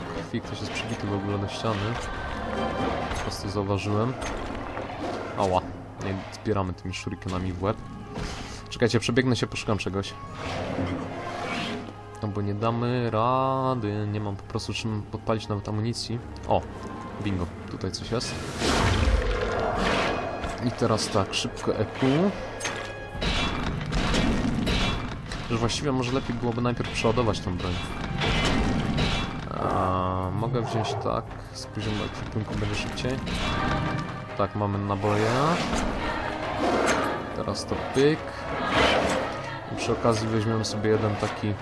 krwi, ktoś jest przybity w ogóle do ściany. Po prostu zauważyłem. Ała, nie zbieramy tymi shurikenami w łeb. Czekajcie, przebiegnę się, poszukam czegoś. No bo nie damy rady, nie mam po prostu czym podpalić nawet amunicji. O, bingo, tutaj coś jest. I teraz tak, szybko EQ. Że właściwie może lepiej byłoby najpierw przeładować tą broń. Mogę wziąć tak, z poziomu ekwipunku będzie szybciej. Tak, mamy naboje. Teraz to pyk. I przy okazji weźmiemy sobie jeden taki...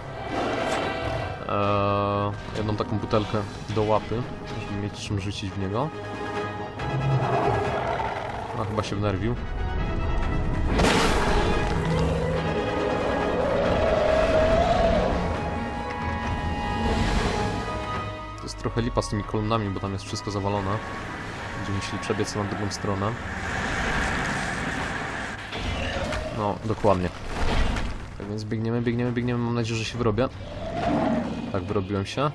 E, jedną taką butelkę do łapy, żeby mieć czym rzucić w niego. A chyba się wnerwił. Trochę lipa z tymi kolumnami, bo tam jest wszystko zawalone. Będziemy musieli przebiec na drugą stronę. No, dokładnie. Tak więc biegniemy, biegniemy, biegniemy. Mam nadzieję, że się wyrobię. Tak, wyrobiłem się.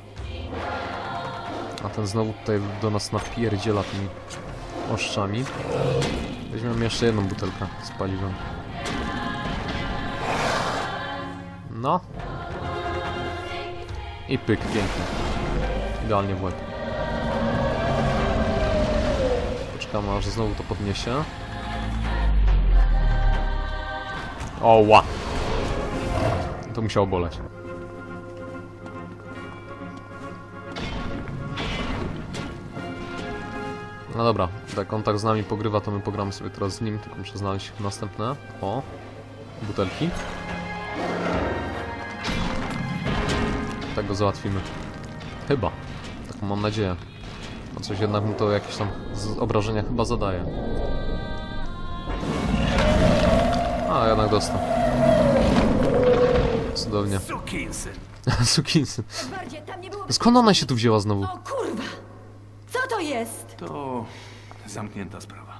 A ten znowu tutaj do nas napierdziela tymi oszczami. Weźmiemy jeszcze jedną butelkę z paliwem. No. I pyk, pięknie. Idealnie w łeb. Poczekamy aż znowu to podniesie. O, ła! To musiało boleć. No dobra, tak on tak z nami pogrywa, to my pogramy sobie teraz z nim, tylko muszę znaleźć następne. O, butelki. Tak go załatwimy. Chyba. Mam nadzieję. No coś jednak mu to jakieś tam obrażenia chyba zadaje. A, jednak dostał. Cudownie. Sukinsyn! Sukinsy. Bardziej, tam nie było... Skąd ona się tu wzięła znowu? O kurwa! Co to jest? To zamknięta sprawa.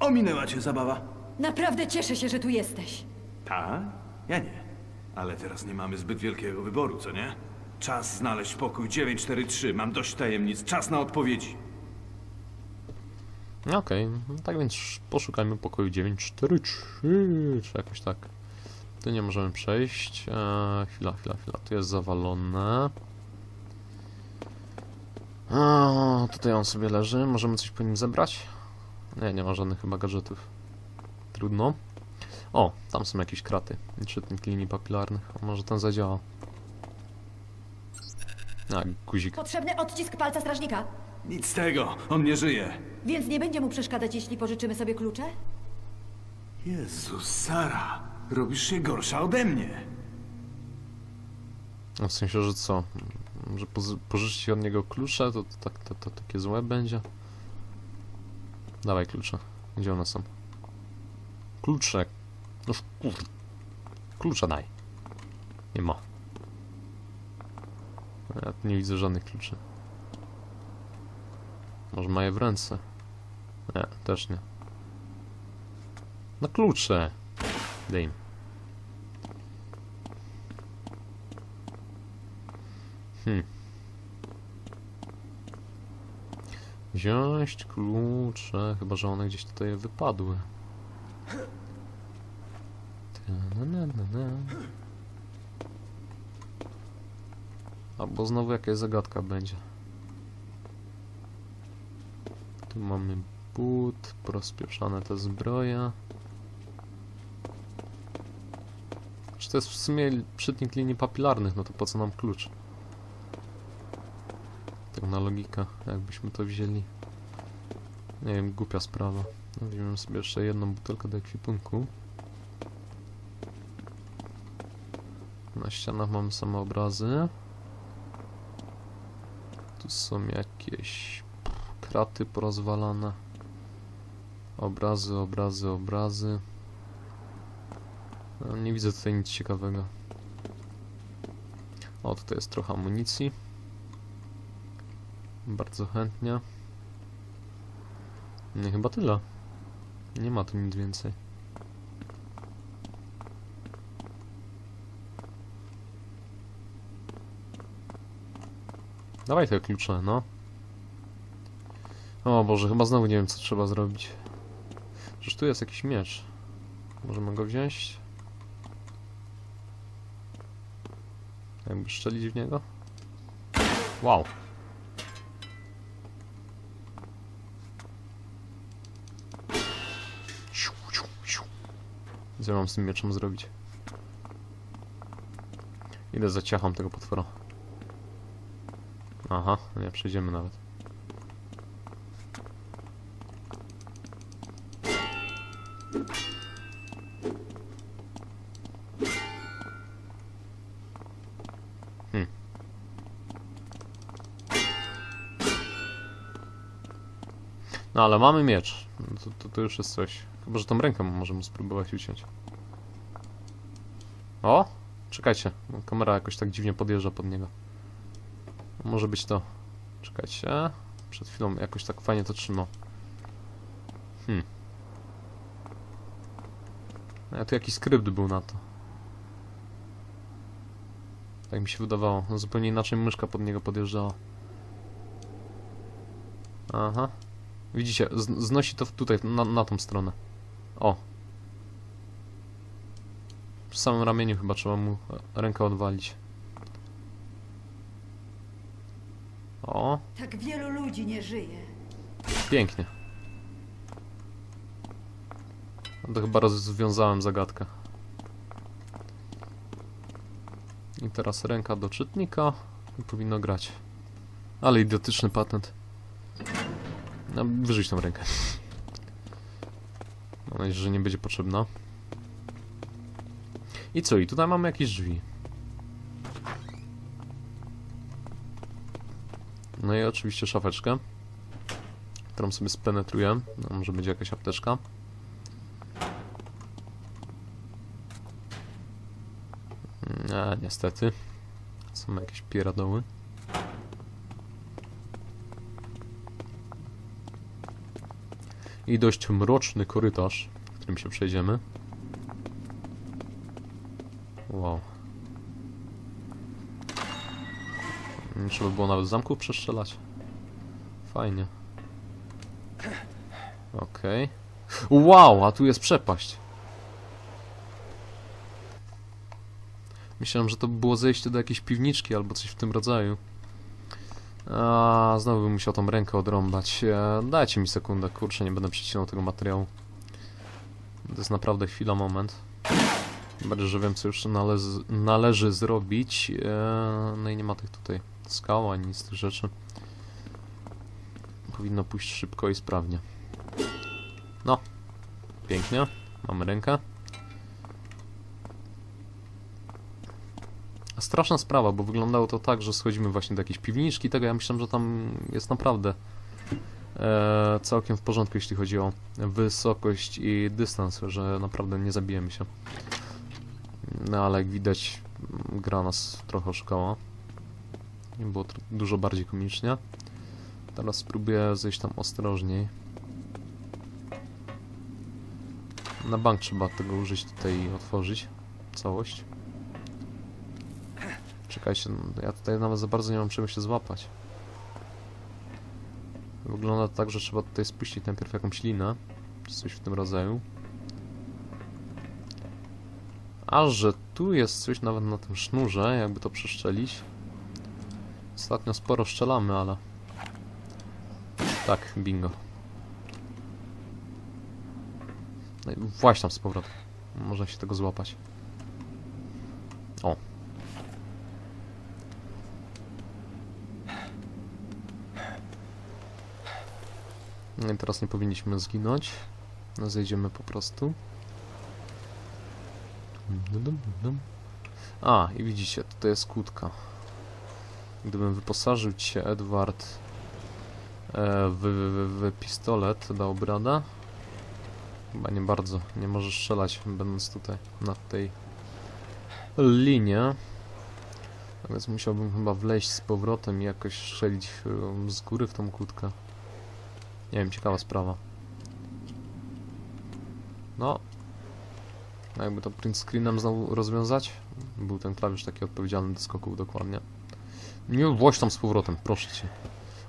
Ominęła cię zabawa? Naprawdę cieszę się, że tu jesteś. Tak? Ja nie. Ale teraz nie mamy zbyt wielkiego wyboru, co nie? Czas znaleźć pokój 943. Mam dość tajemnic. Czas na odpowiedzi. No Okej, no tak więc poszukajmy pokoju 943, czy jakoś tak. Tu nie możemy przejść. Eee, chwila, chwila, chwila. Tu jest zawalone. A, tutaj on sobie leży. Możemy coś po nim zebrać? Nie, nie ma żadnych chyba gadżetów. Trudno. O, tam są jakieś kraty. Czytnik linii papilarnych. Może ten zadziała? A, guzik. Potrzebny odcisk palca strażnika. Nic z tego. On nie żyje. Więc nie będzie mu przeszkadzać, jeśli pożyczymy sobie klucze? Jezus, Sara. Robisz się gorsza ode mnie. No w sensie, że co? Że poz- pożyczyć od niego klucze, to, to, tak, to, to takie złe będzie? Dawaj klucze. Gdzie one są? Klucze. No kur... Klucza daj. Nie ma. Ja tu nie widzę żadnych kluczy. Może ma je w ręce? Nie, też nie. No klucze! Im. Hmm. Wziąć klucze, chyba że one gdzieś tutaj wypadły. Ta-na-na-na-na. Albo znowu jakaś zagadka będzie. Tu mamy but, porozpieszane te zbroje. Czy to jest w sumie czytnik linii papilarnych, no to po co nam klucz? Tak na logikę, jakbyśmy to wzięli. Nie wiem, głupia sprawa. No, sobie jeszcze jedną butelkę do ekwipunku. Na ścianach mamy same obrazy. Są jakieś kraty porozwalane. Obrazy, obrazy, obrazy. No, nie widzę tutaj nic ciekawego. O, tutaj jest trochę amunicji. Bardzo chętnie. Nie, chyba tyle. Nie ma tu nic więcej. Dawaj te klucze, no. O Boże, chyba znowu nie wiem co trzeba zrobić. Przecież tu jest jakiś miecz. Możemy go wziąć? Jakby strzelić w niego? Wow. Co mam z tym mieczem zrobić? Idę zaciacham tego potwora. Aha, nie przejdziemy nawet. Hmm. No ale mamy miecz. No To, to, to już jest coś. Chyba, że tą rękę możemy spróbować uciąć. O! Czekajcie, kamera jakoś tak dziwnie podjeżdża pod niego. Może być to. Czekajcie. Przed chwilą jakoś tak fajnie to trzymał. Hmm. A tu jakiś skrypt był na to. Tak mi się wydawało. No, zupełnie inaczej myszka pod niego podjeżdżała. Aha. Widzicie, znosi to tutaj, na, na tą stronę. O. Przy samym ramieniu chyba trzeba mu rękę odwalić. O, Tak wielu ludzi nie żyje. pięknie. No to chyba rozwiązałem zagadkę. I teraz ręka do czytnika i powinno grać. Ale idiotyczny patent. No, wyrzuć tą rękę. Mam nadzieję, że nie będzie potrzebna. I co? I tutaj mamy jakieś drzwi. No i oczywiście szafeczkę, którą sobie spenetruję. No, może będzie jakaś apteczka. Nie, niestety. Są jakieś pieradoły. I dość mroczny korytarz, którym się przejdziemy. Wow. Nie trzeba było nawet zamków przestrzelać. Fajnie. Okej. Wow, a tu jest przepaść. Myślałem, że to było zejście do jakiejś piwniczki albo coś w tym rodzaju. A, znowu bym musiał tą rękę odrąbać. E, dajcie mi sekundę, kurczę, nie będę przycinał tego materiału. To jest naprawdę chwila, moment. Bardziej, że wiem, co już należy, należy zrobić. E, no i nie ma tych tutaj skał ani nic z tych rzeczy. Powinno pójść szybko i sprawnie. No, pięknie. Mamy rękę. Straszna sprawa, bo wyglądało to tak, że schodzimy właśnie do jakiejś piwniczki, tego ja myślałem, że tam jest naprawdę e, całkiem w porządku, jeśli chodzi o wysokość i dystans, że naprawdę nie zabijemy się. No ale jak widać, gra nas trochę oszukała. Było tr- dużo bardziej komicznie. Teraz spróbuję zejść tam ostrożniej. Na bank trzeba tego użyć tutaj i otworzyć całość. Czekajcie, no, ja tutaj nawet za bardzo nie mam czego się złapać. Wygląda to tak, że trzeba tutaj spuścić najpierw jakąś linę, czy coś w tym rodzaju. A że tu jest coś nawet na tym sznurze, jakby to przeszczelić. Ostatnio sporo szczelamy, ale... Tak, bingo. No właśnie tam z powrotem. Można się tego złapać. O. No i teraz nie powinniśmy zginąć. No zejdziemy po prostu. A, i widzicie, tutaj jest kłódka. Gdybym wyposażył cię, Edward, e, w, w, w pistolet, dałby radę? Chyba nie bardzo. Nie możesz strzelać, będąc tutaj, na tej linie. Tak Więc musiałbym chyba wleźć z powrotem i jakoś strzelić e, z góry w tą kłódkę. Nie wiem, ciekawa sprawa. No. Jakby to print screenem znowu rozwiązać. Był ten klawisz taki odpowiedzialny do skoków dokładnie. Nie właź tam z powrotem, proszę cię.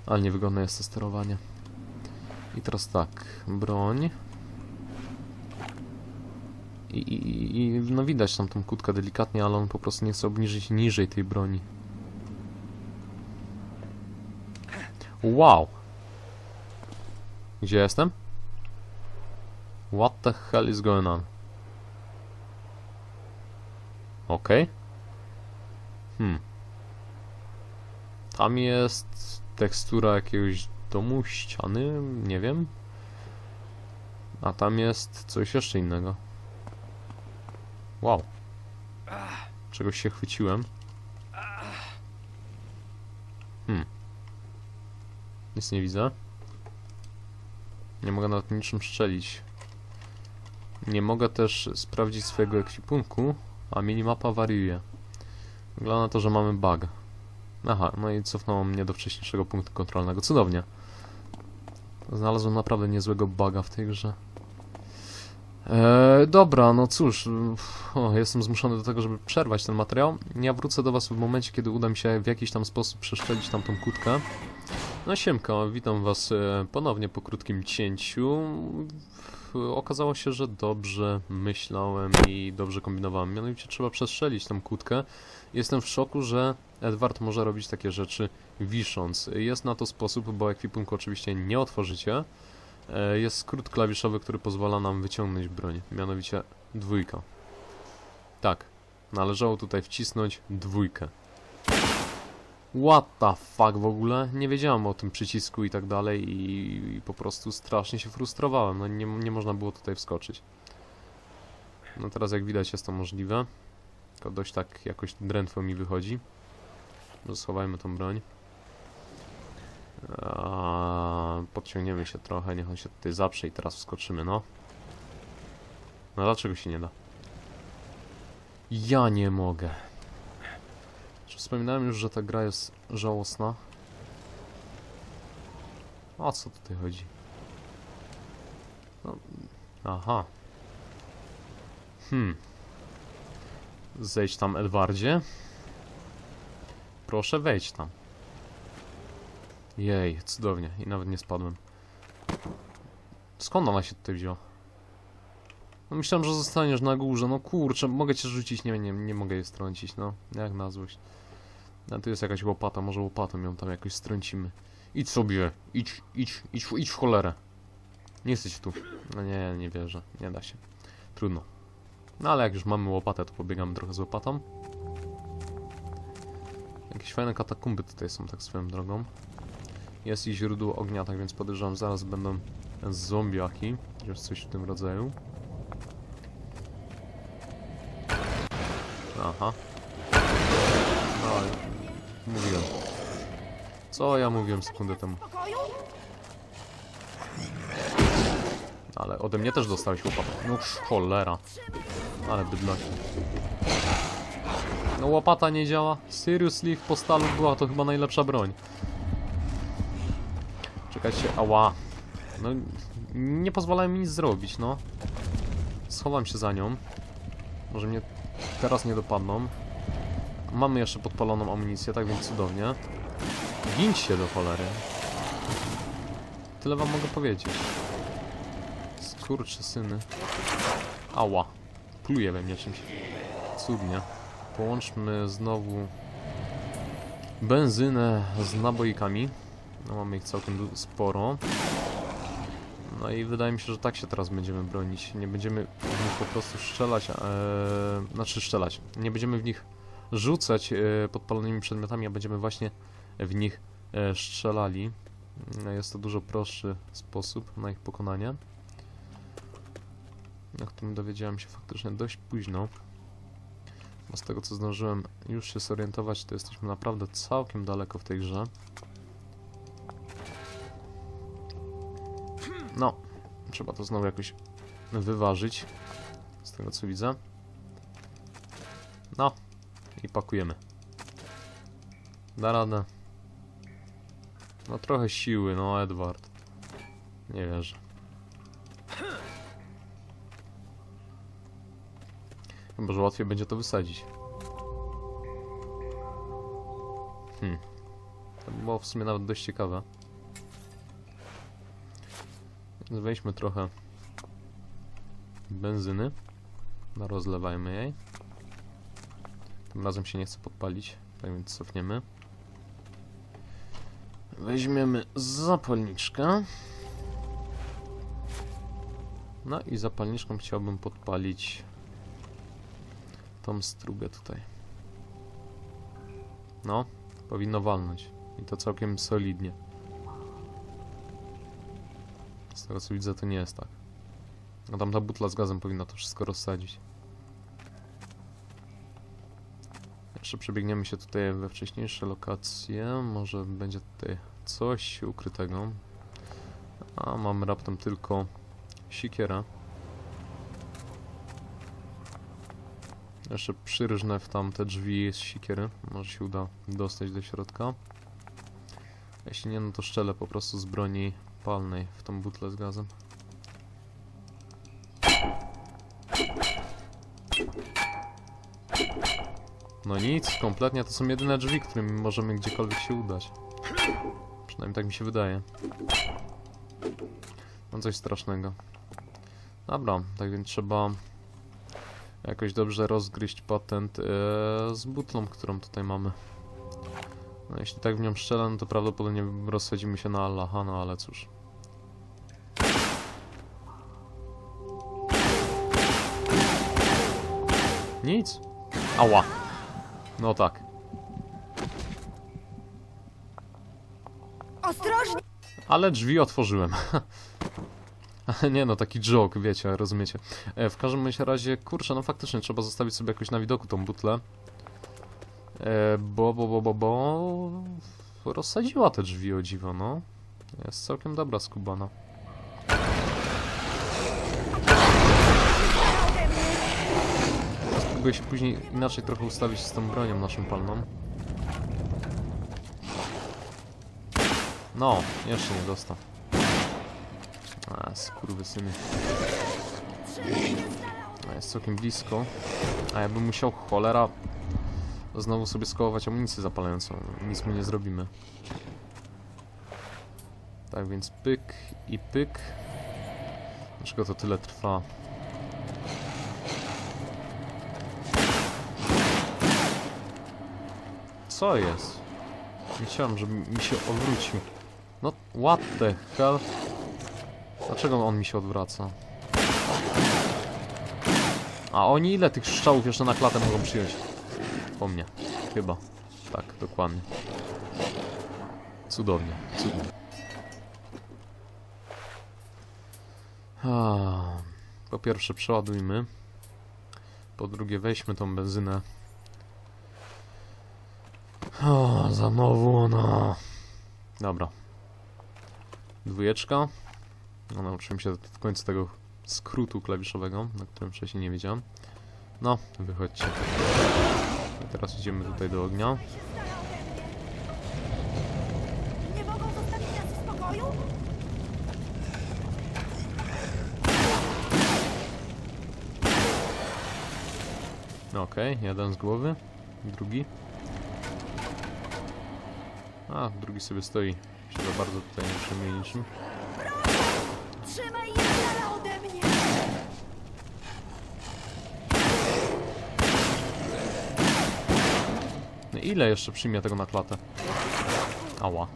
Ale niewygodne jest to sterowanie. I teraz tak, broń. I, i, i no widać tam tą kutkę delikatnie, ale on po prostu nie chce obniżyć niżej tej broni. Wow! Gdzie jestem? What the hell is going on? Okej. Hmm. Tam jest tekstura jakiegoś domu, ściany, nie wiem. A tam jest coś jeszcze innego. Wow. Czegoś się chwyciłem. Hmm. Nic nie widzę. Nie mogę nawet niczym strzelić. Nie mogę też sprawdzić swojego ekwipunku, a minimapa wariuje. Wygląda na to, że mamy bug. Aha, no i cofnęło mnie do wcześniejszego punktu kontrolnego. Cudownie. Znalazłem naprawdę niezłego buga w tej grze. Eee, dobra, no cóż, o, jestem zmuszony do tego, żeby przerwać ten materiał. Ja wrócę do Was w momencie, kiedy uda mi się w jakiś tam sposób przeszczelić tamtą kłódkę. No siemka, witam Was e, ponownie po krótkim cięciu. Okazało się, że dobrze myślałem i dobrze kombinowałem. Mianowicie trzeba przestrzelić tą kłódkę. Jestem w szoku, że Edward może robić takie rzeczy wisząc. Jest na to sposób, bo ekwipunku oczywiście nie otworzycie. E, Jest skrót klawiszowy, który pozwala nam wyciągnąć broń, mianowicie dwójka. Tak, należało tutaj wcisnąć dwójkę. What the fuck w ogóle? Nie wiedziałem o tym przycisku i tak dalej i, i po prostu strasznie się frustrowałem. No nie, nie można było tutaj wskoczyć. No teraz jak widać jest to możliwe. Tylko dość tak jakoś drętwo mi wychodzi. Schowajmy tą broń. A, podciągniemy się trochę, niech on się tutaj zaprze i teraz wskoczymy, no. No dlaczego się nie da? Ja nie mogę. Czy wspominałem już, że ta gra jest żałosna? O co tutaj chodzi? No, aha. Hmm. Zejdź tam, Edwardzie. Proszę, wejdź tam. Jej, cudownie. I nawet nie spadłem. Skąd ona się tutaj wzięła? No myślałem, że zostaniesz na górze. No kurczę, mogę cię rzucić. Nie, nie, nie mogę jej strącić, no. Jak na złość. A tu jest jakaś łopata, może łopatą ją tam jakoś strącimy. Idź sobie, idź, idź, idź, idź w cholerę. Nie jesteś tu. No nie, nie wierzę. Nie da się. Trudno. No ale jak już mamy łopatę, to pobiegamy trochę z łopatą. Jakieś fajne katakumby tutaj są, tak swoją drogą. Jest i źródło ognia, tak więc podejrzewam, zaraz będą zombiaki, już coś w tym rodzaju. Aha. No, mówiłem. Co ja mówiłem sekundę temu? Ale ode mnie też dostałeś łopatę. No cholera. Ale bydlaki. No łopata nie działa. Seriously, w postalu była to chyba najlepsza broń. Czekajcie, ała. No, nie pozwalają mi nic zrobić, no. Schowam się za nią. Może mnie teraz nie dopadną. Mamy jeszcze podpaloną amunicję, tak więc cudownie. Ginć się do cholery. Tyle wam mogę powiedzieć. Skurcze syny. Ała. Pluje we mnie czymś. Cudnie. Połączmy znowu benzynę z naboikami. No mamy ich całkiem sporo. No i wydaje mi się, że tak się teraz będziemy bronić. Nie będziemy w nich po prostu strzelać, e, znaczy strzelać. Nie będziemy w nich rzucać e, podpalonymi przedmiotami, a będziemy właśnie w nich e, strzelali. No, Jest to dużo prostszy sposób na ich pokonanie. O którym dowiedziałem się faktycznie dość późno. Z tego co zdążyłem już się zorientować, to jesteśmy naprawdę całkiem daleko w tej grze. No, trzeba to znowu jakoś wyważyć. Z tego co widzę. No, i pakujemy. Da radę. No trochę siły, no Edward. Nie wierzę. Chyba, że łatwiej będzie to wysadzić. Hmm. To było w sumie nawet dość ciekawe. Więc weźmy trochę benzyny. No, rozlewajmy jej. Tym razem się nie chce podpalić, tak więc cofniemy. Weźmiemy zapalniczkę. No i zapalniczką chciałbym podpalić tą strugę tutaj. No, powinno walnąć. I to całkiem solidnie. Z tego co widzę to nie jest tak. A tam ta butla z gazem powinna to wszystko rozsadzić. Jeszcze przebiegniemy się tutaj we wcześniejsze lokacje. Może będzie tutaj coś ukrytego. A mam raptem tylko sikierę. Jeszcze przyrżnę w tamte drzwi z sikiery. Może się uda dostać do środka. Jeśli nie, no to szczelę po prostu z broni palnej w tą butlę z gazem. No nic, kompletnie to są jedyne drzwi, którymi możemy gdziekolwiek się udać. Przynajmniej tak mi się wydaje. No coś strasznego. Dobra, tak więc trzeba jakoś dobrze rozgryźć patent e, z butlą, którą tutaj mamy. No jeśli tak w nią strzelę, no to prawdopodobnie rozsadzimy się na Allaha, no ale cóż. Nic. Ała. No tak. Ostrożnie! Ale drzwi otworzyłem. Nie no, taki joke, wiecie, rozumiecie. E, w każdym razie, kurczę, no faktycznie trzeba zostawić sobie jakoś na widoku tą butlę. E, bo, bo, bo, bo, bo... Rozsadziła te drzwi, o dziwo, no. Jest całkiem dobra skubana. Spróbuję się później inaczej trochę ustawić z tą bronią naszą palną. No, jeszcze nie dostał. A, skurwysyny. A, jest całkiem blisko. A ja bym musiał, cholera, znowu sobie skołować amunicję zapalającą. Nic mu nie zrobimy. Tak więc pyk i pyk. Dlaczego to tyle trwa? Co jest? Nie chciałem, żeby mi się odwrócił. No, what the hell? Dlaczego on mi się odwraca? A oni ile tych strzałów jeszcze na klatę mogą przyjąć? Po mnie. Chyba. Tak, dokładnie. Cudownie, cudownie. Po pierwsze przeładujmy. Po drugie weźmy tą benzynę. O, znowu ona. Dobra. Dwójeczka. No, nauczyłem się w końcu tego skrótu klawiszowego, na którym wcześniej nie wiedziałem. No, wychodźcie. I teraz idziemy tutaj do ognia. Nie mogą zostawić nas w spokoju? Okej, jeden z głowy, drugi. A, drugi sobie stoi. Się za bardzo tutaj nie przejmuje niczym. Trzymaj je ode mnie! Ile jeszcze przyjmie tego na klatę? Ała.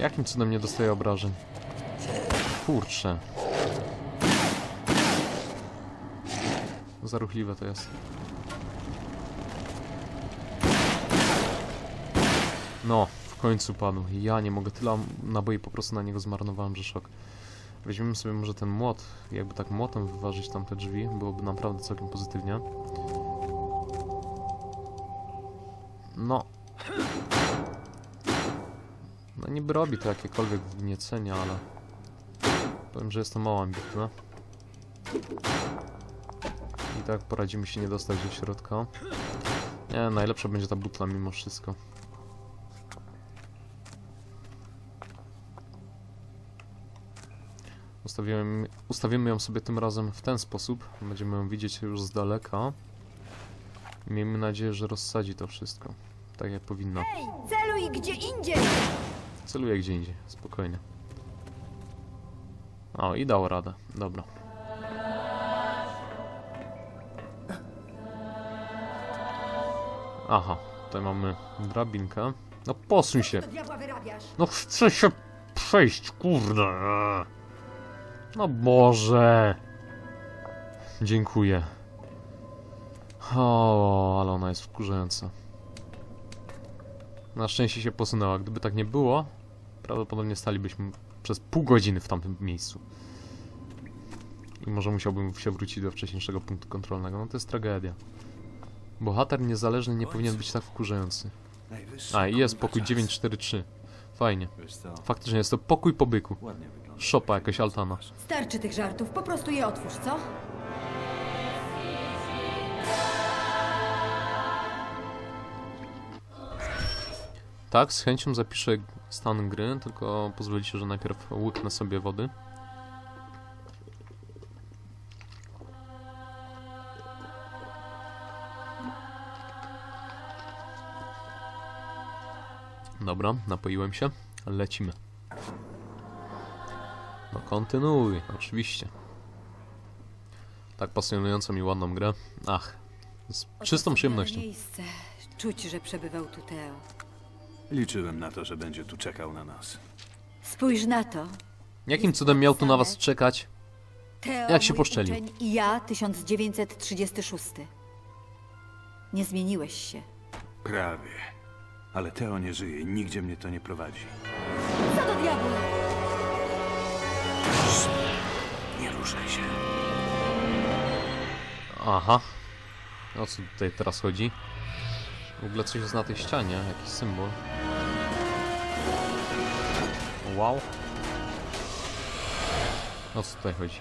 Jakim cudem nie dostaje obrażeń? Kurczę. Zaruchliwe to jest. No, w końcu padł. Ja nie mogę, tyle naboi po prostu na niego zmarnowałem, że szok. Weźmiemy sobie może ten młot, jakby tak młotem wyważyć tam te drzwi, byłoby naprawdę całkiem pozytywnie. No. No niby robi to jakiekolwiek wgniecenia, ale... Powiem, że jest to mało ambitne. I tak poradzimy się nie dostać do środka. Nie, najlepsza będzie ta butla mimo wszystko. Ustawiłem, ustawimy ją sobie tym razem w ten sposób. Będziemy ją widzieć już z daleka. Miejmy nadzieję, że rozsadzi to wszystko. Tak jak powinno. Ej, celuj gdzie indziej! Celuję gdzie indziej, spokojnie. O, i dał radę. Dobra. Aha, tutaj mamy drabinkę. No posuń się. No chcę się przejść, kurde. No Boże. Dziękuję. O, ale ona jest wkurzająca. Na szczęście się posunęła. Gdyby tak nie było, prawdopodobnie stalibyśmy przez pół godziny w tamtym miejscu. I może musiałbym się wrócić do wcześniejszego punktu kontrolnego. No to jest tragedia. Bohater niezależny nie powinien być tak wkurzający. A, i jest pokój czas. 943. Fajnie. Faktycznie jest to pokój po byku. Szopa, jakaś altana. Starczy tych żartów, po prostu je otwórz, co? Tak, z chęcią zapiszę stan gry, tylko pozwolicie, że najpierw łyknę sobie wody. Dobra, napoiłem się. Lecimy. No kontynuuj, oczywiście. Tak pasjonującą i ładną grę. Ach, z czystą przyjemnością. miejsce. Czuć, że przebywał tu Teo. Liczyłem na to, że będzie tu czekał na nas. Spójrz na to. Jakim cudem miał tu na was czekać? Teo, Jak się mój poszczelił? uczeń I ja, 1936. Nie zmieniłeś się. Prawie. Ale Teo nie żyje i nigdzie mnie to nie prowadzi. Co do diabła? Nie ruszaj się. Aha. O co tutaj teraz chodzi? W ogóle coś jest na tej ścianie, jakiś symbol. Wow. O co tutaj chodzi?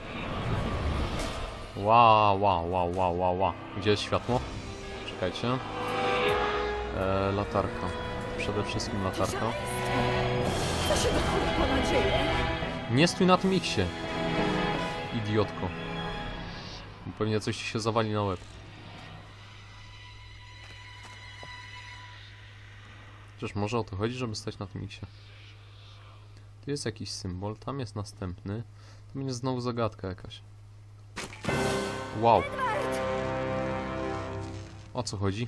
Wow, wow, wow, wow, wow, wow. Gdzie jest światło? Czekajcie. E, latarka. Przede wszystkim latarka. Co się do kurwa dzieje? Nie stój na tym X-ie. Idiotko. Pewnie coś ci się zawali na łeb. Przecież może o to chodzi, żeby stać na tym X-ie. Tu jest jakiś symbol, tam jest następny. To będzie znowu zagadka jakaś. Wow. O co chodzi?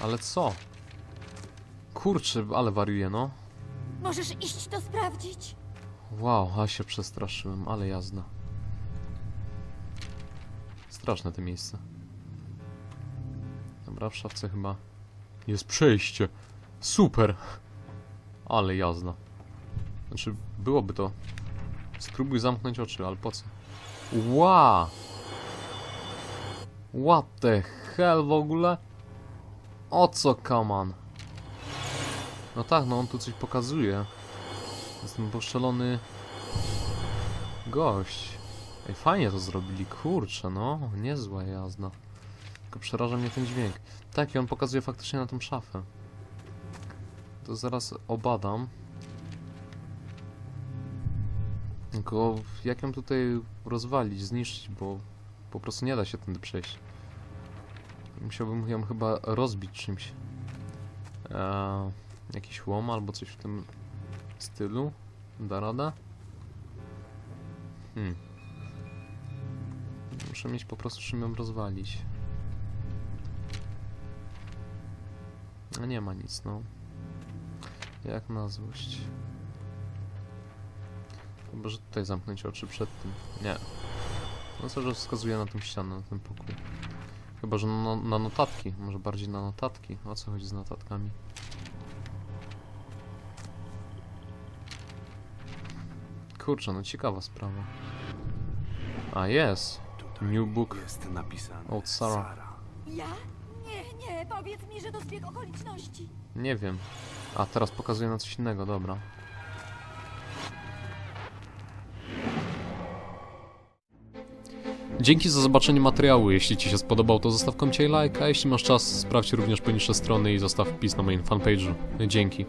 Ale co? Kurczę, ale wariuje, no. Możesz iść to sprawdzić. Wow, a się przestraszyłem, ale jazda. Straszne to miejsce. Dobra, w szafce chyba jest przejście. Super! Ale jazda. Znaczy, byłoby to. Spróbuj zamknąć oczy, ale po co? Ła! What the hell w ogóle? O co, kaman? No tak, no on tu coś pokazuje. Jestem poszczelony gość. Ej, fajnie to zrobili, kurczę, no, niezła jazda. Tylko przeraża mnie ten dźwięk. Tak, i on pokazuje faktycznie na tą szafę. To zaraz obadam. Tylko jak ją tutaj rozwalić, zniszczyć, bo po prostu nie da się tędy przejść. Musiałbym ją chyba rozbić czymś. Eee, jakiś łom albo coś w tym stylu? Da rada? Hmm. Muszę mieć po prostu czym ją rozwalić. No nie ma nic, no. Jak na złość. Chyba, że tutaj zamknąć oczy przed tym. Nie. No co, że wskazuje na tą ścianę, na ten pokój. Chyba, że na, na notatki. Może bardziej na notatki. O co chodzi z notatkami? Kurczę, no ciekawa sprawa. A jest! New book. jest napisane. Old Sarah. Ja? Nie, nie, powiedz mi, że to zbieg okoliczności. Nie wiem. A teraz pokazuje na coś innego, dobra. Dzięki za zobaczenie materiału. Jeśli Ci się spodobał, to zostaw komcie i like, a jeśli masz czas, sprawdź również poniższe strony i zostaw wpis na moim fanpage'u. Dzięki.